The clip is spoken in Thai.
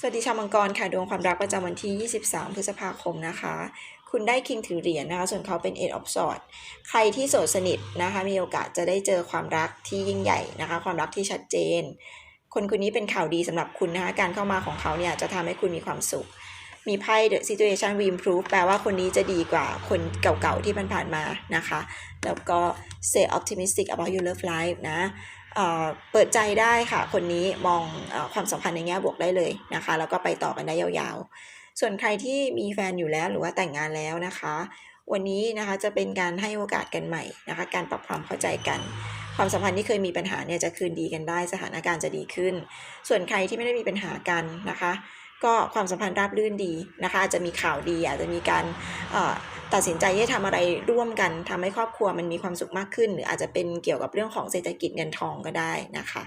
สวัสดีชาวมังกรค่ะดวงความรักประจำวันที่ 23 พฤษภาคมนะคะ คุณได้คิงถือเหรียญนะคะ ส่วนเขาเป็นเอ็ดออฟสอดใครที่โสดสนิทนะคะ มีโอกาสจะได้เจอความรักที่ยิ่งใหญ่นะคะ ความรักที่ชัดเจน คนคนนี้เป็นข่าวดีสำหรับคุณนะคะ การเข้ามาของเขาเนี่ยจะทำให้คุณมีความสุข มีไพ่ The Situation will improve แปลว่าคนนี้จะดีกว่าคนเก่าๆที่ผ่านๆมานะคะ แล้วก็ stay optimistic about your love life นะเอ่อเปิดใจได้ค่ะ คนนี้มองอความสัมพันธ์ในแง่บวกได้เลยนะคะ แล้วก็ไปต่อกันได้ยาวๆ ส่วนใครที่มีแฟนอยู่แล้วหรือว่าแต่งงานแล้วนะคะ วันนี้นะคะจะเป็นการให้โอกาสกันใหม่นะคะ การปรับความเข้าใจกัน ความสัมพันธ์ที่เคยมีปัญหาเนี่ยจะคืนดีกันได้ สถานการณ์จะดีขึ้น ส่วนใครที่ไม่ได้มีปัญหากันนะคะ ก็ความสัมพันธ์ราบรื่นดีนะคะอาจจะมีข่าวดีอาจจะมีการตัดสินใจที่จะทำอะไรร่วมกันทำให้ครอบครัวมันมีความสุขมากขึ้น หรืออาจจะเป็นเกี่ยวกับเรื่องของเศรษฐกิจเงินทองก็ได้นะคะ